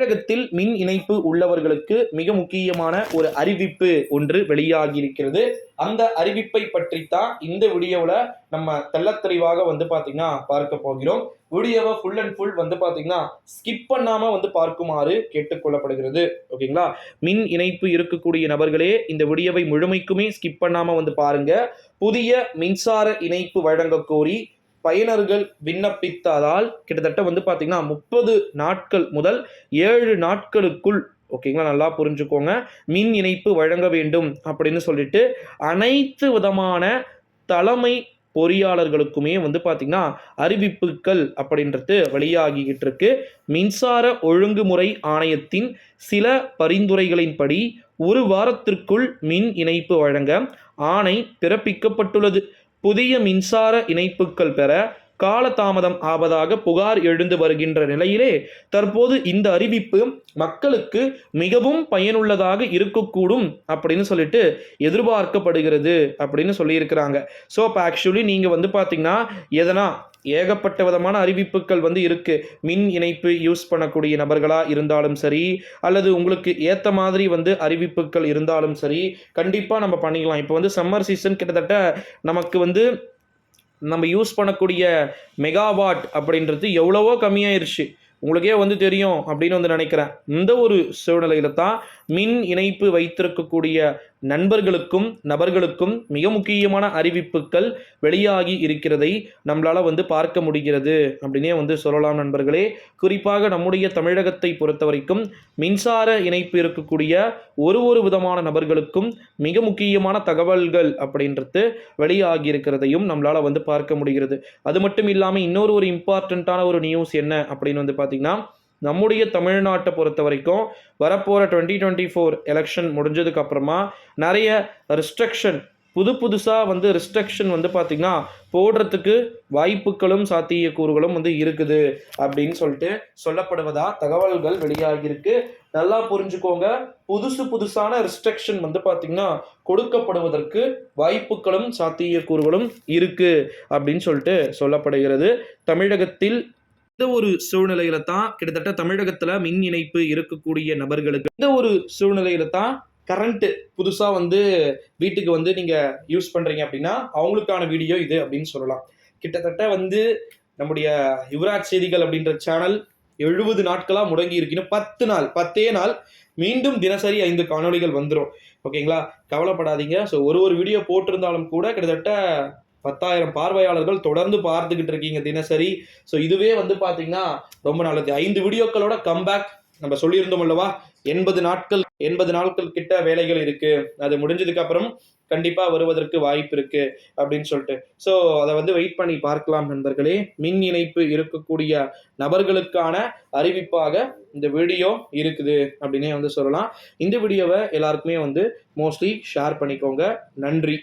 தமிழகத்தில் மின் இணைப்பு உள்ளவர்களுக்கு மிக முக்கியமான ஒரு அறிவிப்பு ஒன்று வெளியாகி இருக்கிறது அந்த அறிவிப்பை பற்றி தான் இந்த வீடியோவில் நம்ம தெள்ளத்தெளிவாக வந்து பார்த்தீங்கன்னா பார்க்க போகிறோம். வீடியோவை ஃபுல் அண்ட் ஃபுல் வந்து பார்த்தீங்கன்னா ஸ்கிப் பண்ணாமல் வந்து பார்க்குமாறு கேட்டுக்கொள்ளப்படுகிறது ஓகேங்களா? மின் இணைப்பு இருக்கக்கூடிய நபர்களே இந்த வீடியோவை முழுமைக்குமே ஸ்கிப் பண்ணாமல் வந்து பாருங்க. புதிய மின்சார இணைப்பு வழங்க கோரி பயனர்கள் விண்ணப்பித்ததால் கிட்டத்தட்ட வந்து பார்த்தீங்கன்னா முப்பது நாட்கள் முதல் ஏழு நாட்களுக்குள் ஓகேங்களா நல்லா புரிஞ்சுக்கோங்க மின் இணைப்பு வழங்க வேண்டும் அப்படின்னு சொல்லிட்டு அனைத்து விதமான தலைமை பொறியாளர்களுக்குமே வந்து பார்த்திங்கன்னா அறிவிப்புகள் அப்படின்றது வெளியாகிக்கிட்டு இருக்கு. மின்சார ஒழுங்குமுறை ஆணையத்தின் சில பரிந்துரைகளின்படி ஒரு வாரத்திற்குள் மின் இணைப்பு வழங்க ஆணை பிறப்பிக்கப்பட்டுள்ளது. புதிய மின்சார இணைப்புகள் பெற காலதாமதம் ஆவதாக புகார் எழுந்து வருகின்ற நிலையிலே தற்போது இந்த அறிவிப்பு மக்களுக்கு மிகவும் பயனுள்ளதாக இருக்கக்கூடும் அப்படின்னு சொல்லிட்டு எதிர்பார்க்கப்படுகிறது அப்படின்னு சொல்லியிருக்கிறாங்க. ஸோ அப்போ ஆக்சுவலி நீங்கள் வந்து பார்த்தீங்கன்னா எதனா ஏகப்பட்ட விதமான அறிவிப்புகள் வந்து இருக்குது மின் இணைப்பு யூஸ் பண்ணக்கூடிய நபர்களாக இருந்தாலும் சரி அல்லது உங்களுக்கு ஏற்ற மாதிரி வந்து அறிவிப்புகள் இருந்தாலும் சரி கண்டிப்பாக நம்ம பண்ணிக்கலாம். இப்போ வந்து சம்மர் சீசன் கிட்டத்தட்ட நமக்கு வந்து நம்ம யூஸ் பண்ணக்கூடிய மெகாவாட் அப்படின்றது எவ்வளவோ கம்மியாயிருச்சு. உங்களுக்கே வந்து தெரியும் அப்படின்னு வந்து நினைக்கிறேன். இந்த ஒரு சூழ்நிலையில தான் மின் இணைப்பு வைத்திருக்கக்கூடிய நண்பர்களுக்கும் நபர்களுக்கும் மிக முக்கியமான அறிவிப்புகள் வெளியாகி இருக்கிறதை நம்மளால் வந்து பார்க்க முடிகிறது. அப்படின்னே வந்து சொல்லலாம் நண்பர்களே. குறிப்பாக நம்முடைய தமிழகத்தை பொறுத்த வரைக்கும் மின்சார இணைப்பு இருக்கக்கூடிய ஒரு ஒரு விதமான நபர்களுக்கும் மிக முக்கியமான தகவல்கள் அப்படின்றது வெளியாகி இருக்கிறதையும் நம்மளால் வந்து பார்க்க முடிகிறது. அது மட்டும் இல்லாமல் இன்னொரு ஒரு இம்பார்ட்டண்ட்டான ஒரு நியூஸ் என்ன அப்படின்னு வந்து பார்த்திங்கன்னா நம்முடைய தமிழ்நாட்டை பொறுத்த வரைக்கும் வரப்போகிற டுவெண்ட்டி டுவெண்ட்டி ஃபோர் எலெக்ஷன் முடிஞ்சதுக்கப்புறமா நிறைய ரிஸ்ட்ரிக்ஷன் புது புதுசாக வந்து ரிஸ்ட்ரிக்ஷன் வந்து பார்த்திங்கன்னா போடுறதுக்கு வாய்ப்புகளும் சாத்தியக்கூறுகளும் வந்து இருக்குது அப்படின்னு சொல்லிட்டு சொல்லப்படுவதா தகவல்கள் வெளியாகியிருக்கு நல்லா புரிஞ்சுக்கோங்க. புதுசு புதுசான ரிஸ்ட்ரிக்ஷன் வந்து பார்த்திங்கன்னா கொடுக்கப்படுவதற்கு வாய்ப்புகளும் சாத்தியக்கூறுகளும் இருக்குது அப்படின்னு சொல்லிட்டு சொல்லப்படுகிறது. தமிழகத்தில் இந்த ஒரு சூழ்நிலையில தான் கிட்டத்தட்ட தமிழகத்துல மின் இணைப்பு இருக்கக்கூடிய நபர்களுக்கு இந்த ஒரு சூழ்நிலையில தான் கரண்ட் புதுசா வந்து வீட்டுக்கு வந்து நீங்க யூஸ் பண்றீங்க அப்படின்னா அவங்களுக்கான வீடியோ இது அப்படின்னு சொல்லலாம். கிட்டத்தட்ட வந்து நம்முடைய யுவராஜ் செய்திகள் அப்படின்ற சேனல் எழுபது நாட்களா முடங்கி இருக்குன்னு பத்து நாள் பத்தே நாள் மீண்டும் தினசரி ஐந்து காணொளிகள் வந்துடும் ஓகேங்களா கவலைப்படாதீங்க. ஸோ ஒரு ஒரு வீடியோ போட்டிருந்தாலும் கூட கிட்டத்தட்ட பத்தாயிரம் பார்வையாளர்கள் தொடர்ந்து பார்த்துக்கிட்டு இருக்கீங்க தினசரி. ஸோ இதுவே வந்து பார்த்தீங்கன்னா ரொம்ப நல்லது. ஐந்து வீடியோக்களோட கம்பேக் நம்ம சொல்லியிருந்தோம் அல்லவா? எண்பது நாட்கள் எண்பது நாட்கள் கிட்ட வேலைகள் இருக்கு. அது முடிஞ்சதுக்கு அப்புறம் கண்டிப்பா வருவதற்கு வாய்ப்பு இருக்கு அப்படின்னு சொல்லிட்டு. ஸோ அதை வந்து வெயிட் பண்ணி பார்க்கலாம் நண்பர்களே. மின் இணைப்பு இருக்கக்கூடிய நபர்களுக்கான அறிவிப்பாக இந்த வீடியோ இருக்குது அப்படின்னே வந்து சொல்லலாம். இந்த வீடியோவை எல்லாருக்குமே வந்து மோஸ்ட்லி ஷேர் பண்ணிக்கோங்க. நன்றி.